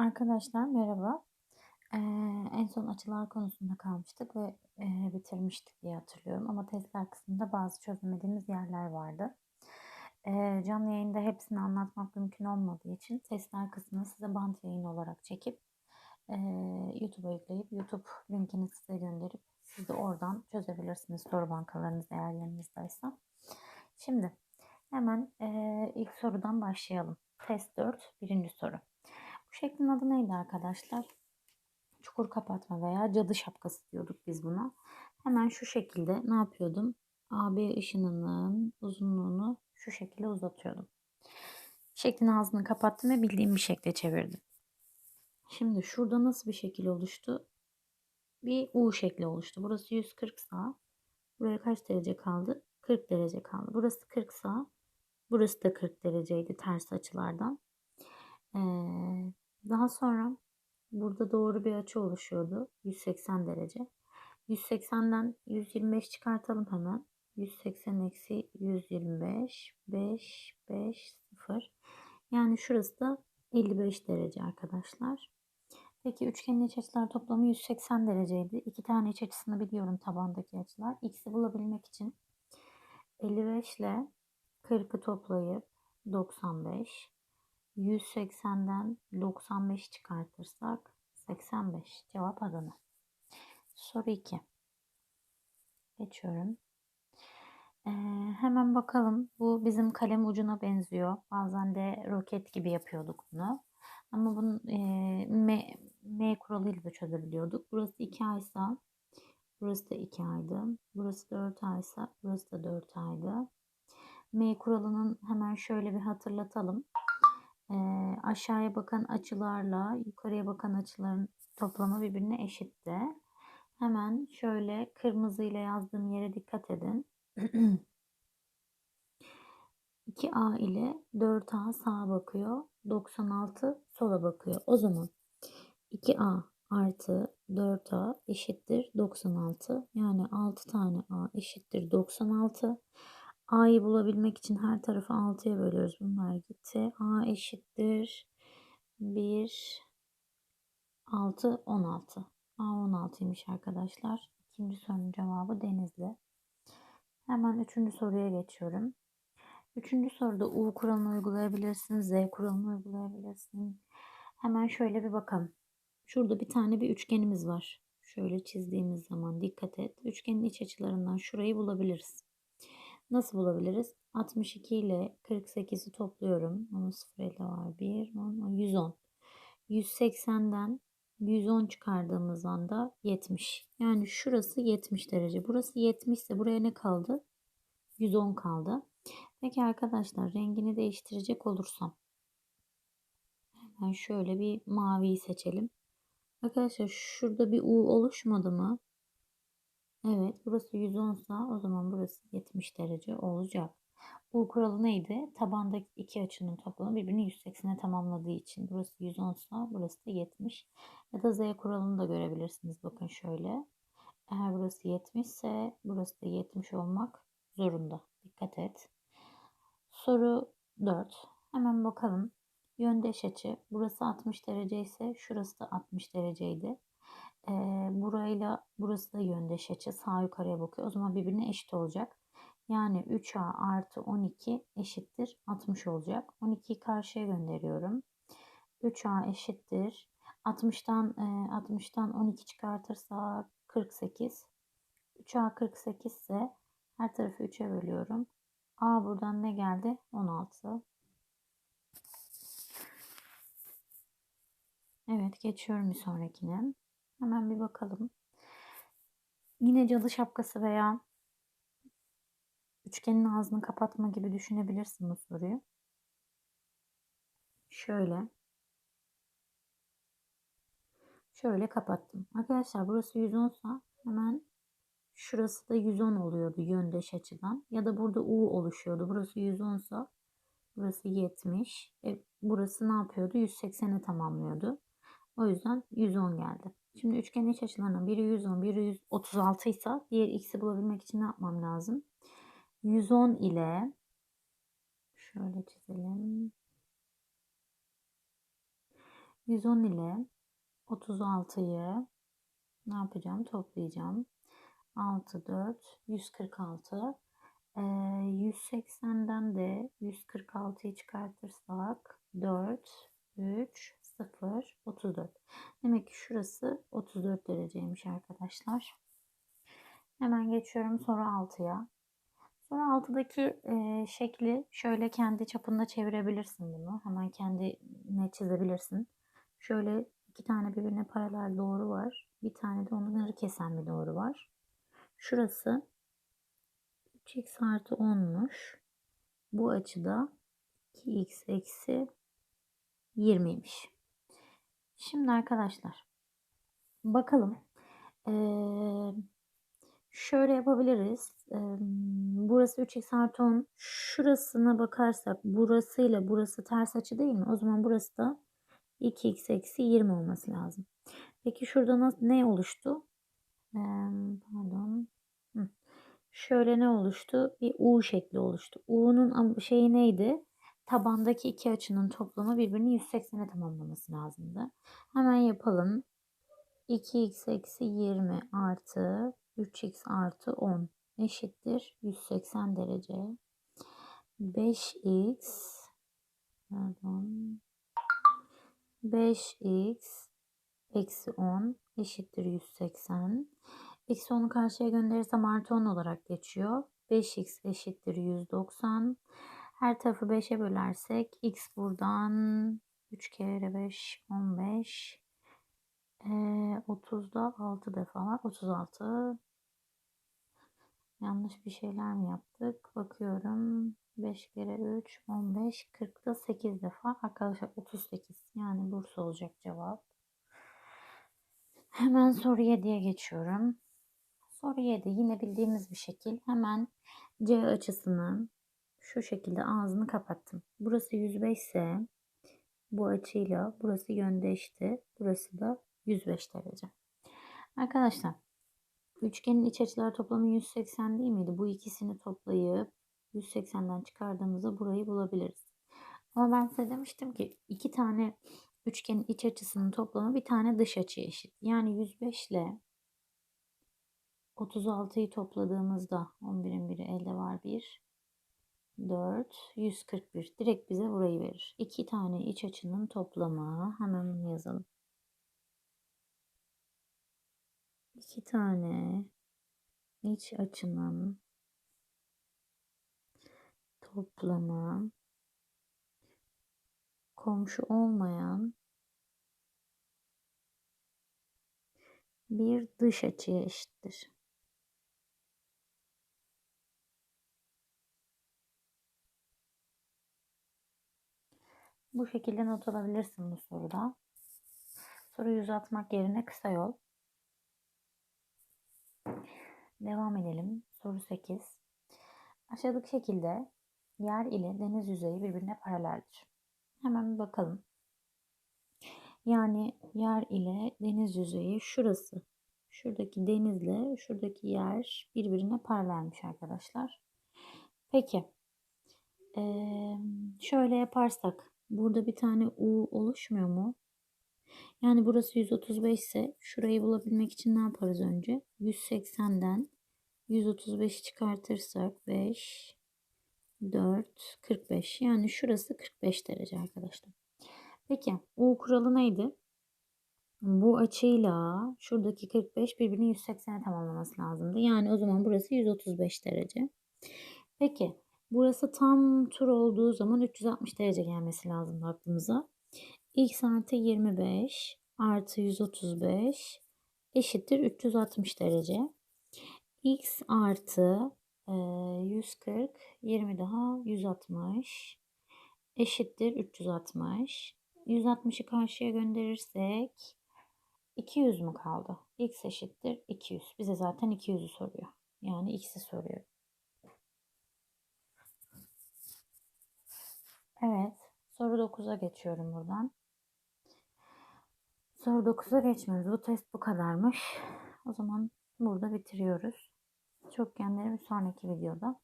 Arkadaşlar merhaba. Ee, en son açılar konusunda kalmıştık ve e, bitirmiştik diye hatırlıyorum. Ama testler kısmında bazı çözemediğimiz yerler vardı. Ee, canlı yayında hepsini anlatmak mümkün olmadığı için testler kısmını size bant yayın olarak çekip e, YouTube'a yükleyip YouTube linkini size gönderip siz de oradan çözebilirsiniz soru bankalarınız eğer yanınızdaysa. Şimdi hemen e, ilk sorudan başlayalım. Test 4 birinci soru. Bu şeklin adı neydi arkadaşlar? Çukur kapatma veya cadı şapkası diyorduk biz buna. Hemen şu şekilde ne yapıyordum? AB ışınının uzunluğunu şu şekilde uzatıyordum. Şeklin ağzını kapattım ve bildiğim bir şekle çevirdim. Şimdi şurada nasıl bir şekil oluştu? Bir U şekli oluştu. Burası 140 sağ. Buraya kaç derece kaldı? 40 derece kaldı. Burası 40 sağ. Burası da 40 dereceydi ters açılardan. Ee, daha sonra burada doğru bir açı oluşuyordu. 180 derece. 180'den 125 çıkartalım hemen. 180 eksi 125 5 5 0 yani şurası da 55 derece arkadaşlar. Peki üçgenin iç açılar toplamı 180 dereceydi. İki tane iç açısını biliyorum tabandaki açılar. X'i bulabilmek için 55 ile 40'ı toplayıp 95 180'den 95 çıkartırsak 85. Cevap Adana. Soru 2. Geçiyorum. Ee, hemen bakalım. Bu bizim kalem ucuna benziyor. Bazen de roket gibi yapıyorduk bunu. Ama bunun e, M, M kuralıyla da çözebiliyorduk. Burası 2 aysa burası da 2 aydı. Burası 4 aysa burası da 4 aydı. M kuralının hemen şöyle bir hatırlatalım e, aşağıya bakan açılarla yukarıya bakan açıların toplamı birbirine eşitti. Hemen şöyle kırmızıyla yazdığım yere dikkat edin. 2A ile 4A sağa bakıyor. 96 sola bakıyor. O zaman 2A artı 4A eşittir 96. Yani 6 tane A eşittir 96. A'yı bulabilmek için her tarafı 6'ya bölüyoruz. Bunlar gitti. A eşittir 1 6 16. A 16'ymış arkadaşlar. İkinci sorunun cevabı Denizli. Hemen üçüncü soruya geçiyorum. Üçüncü soruda U kuralını uygulayabilirsiniz. Z kuralını uygulayabilirsiniz. Hemen şöyle bir bakalım. Şurada bir tane bir üçgenimiz var. Şöyle çizdiğimiz zaman dikkat et. Üçgenin iç açılarından şurayı bulabiliriz. Nasıl bulabiliriz? 62 ile 48'i topluyorum. Onun 0 ile var. 1, 10, 110. 180'den 110 çıkardığımız anda 70. Yani şurası 70 derece. Burası 70 ise buraya ne kaldı? 110 kaldı. Peki arkadaşlar rengini değiştirecek olursam. Hemen şöyle bir maviyi seçelim. Arkadaşlar şurada bir U oluşmadı mı? Evet burası 110 sa o zaman burası 70 derece olacak. Bu kuralı neydi? Tabandaki iki açının toplamı birbirini 180'e tamamladığı için. Burası 110 sa burası da 70. Ya da Z kuralını da görebilirsiniz. Bakın şöyle. Eğer burası 70 ise burası da 70 olmak zorunda. Dikkat et. Soru 4. Hemen bakalım. Yöndeş açı. Burası 60 derece ise şurası da 60 dereceydi. E, burayla burası da yöndeş açı. Sağ yukarıya bakıyor. O zaman birbirine eşit olacak. Yani 3A artı 12 eşittir 60 olacak. 12'yi karşıya gönderiyorum. 3A eşittir. 60'tan e, 60'tan 12 çıkartırsa 48. 3A 48 ise her tarafı 3'e bölüyorum. A buradan ne geldi? 16. Evet geçiyorum bir sonrakine. Hemen bir bakalım. Yine cadı şapkası veya üçgenin ağzını kapatma gibi düşünebilirsin bu soruyu. Şöyle. Şöyle kapattım. Arkadaşlar burası 110 sa hemen şurası da 110 oluyordu yöndeş açıdan. Ya da burada U oluşuyordu. Burası 110 sa burası 70. E, burası ne yapıyordu? 180'e tamamlıyordu. O yüzden 110 geldi. Şimdi üçgenin iç açılarından biri 110, biri 136 ise diğer x'i bulabilmek için ne yapmam lazım? 110 ile şöyle çizelim. 110 ile 36'yı ne yapacağım? Toplayacağım. 6, 4, 146. Ee, 180'den de 146'yı çıkartırsak 4, 3, 0, 34. Demek ki şurası 34 dereceymiş arkadaşlar. Hemen geçiyorum soru 6'ya. Soru 6'daki e, şekli şöyle kendi çapında çevirebilirsin bunu. Hemen kendine çizebilirsin. Şöyle iki tane birbirine paralel doğru var. Bir tane de onları kesen bir doğru var. Şurası 3x artı 10'muş. Bu açıda 2x eksi 20'ymiş. Şimdi arkadaşlar bakalım. Ee, şöyle yapabiliriz. Ee, burası 3x artı 10. Şurasına bakarsak burasıyla burası ters açı değil mi? O zaman burası da 2x eksi 20 olması lazım. Peki şurada nasıl, ne oluştu? Ee, pardon. Hı. Şöyle ne oluştu? Bir U şekli oluştu. U'nun şeyi neydi? Tabandaki iki açının toplamı birbirini 180'e tamamlaması lazımdı. Hemen yapalım. 2x eksi 20 artı 3x artı 10 eşittir 180 derece. 5x pardon 5x eksi 10 eşittir 180. Eksi 10'u karşıya gönderirsem artı 10 olarak geçiyor. 5x eşittir 190. Her tarafı 5'e bölersek x buradan 3 kere 5 15. Ee, 30'da 6 defa var. 36. Yanlış bir şeyler mi yaptık? Bakıyorum. 5 kere 3 15 40'da 8 defa. Arkadaşlar 38. Yani Bursa olacak cevap. Hemen soru 7'ye geçiyorum. Soru 7 yine bildiğimiz bir şekil. Hemen C açısını şu şekilde ağzını kapattım. Burası 105 ise bu açıyla burası yöndeşti. Burası da 105 derece. Arkadaşlar üçgenin iç açılar toplamı 180 değil miydi? Bu ikisini toplayıp 180'den çıkardığımızda burayı bulabiliriz. Ama ben size demiştim ki iki tane üçgenin iç açısının toplamı bir tane dış açıya eşit. Yani 105 ile 36'yı topladığımızda 11'in biri elde var 1. 4, 141. Direkt bize burayı verir. İki tane iç açının toplamı. Hemen bunu yazalım. İki tane iç açının toplamı komşu olmayan bir dış açıya eşittir. Bu şekilde not alabilirsin bu soruda. Soruyu uzatmak yerine kısa yol. Devam edelim. Soru 8. Aşağıdaki şekilde yer ile deniz yüzeyi birbirine paraleldir. Hemen bir bakalım. Yani yer ile deniz yüzeyi şurası. Şuradaki denizle şuradaki yer birbirine paralelmiş arkadaşlar. Peki. Ee, şöyle yaparsak burada bir tane U oluşmuyor mu? Yani burası 135 ise şurayı bulabilmek için ne yaparız önce? 180'den 135 çıkartırsak 5, 4, 45. Yani şurası 45 derece arkadaşlar. Peki U kuralı neydi? Bu açıyla şuradaki 45 birbirini 180'e tamamlaması lazımdı. Yani o zaman burası 135 derece. Peki burası tam tur olduğu zaman 360 derece gelmesi lazım aklımıza. x artı 25 artı 135 eşittir 360 derece. x artı 140 20 daha 160 eşittir 360. 160'ı karşıya gönderirsek 200 mu kaldı? X eşittir 200. Bize zaten 200'ü soruyor. Yani x'i soruyor. Evet. Soru 9'a geçiyorum buradan. Soru 9'a geçmiyoruz. Bu test bu kadarmış. O zaman burada bitiriyoruz. Çokgenleri bir sonraki videoda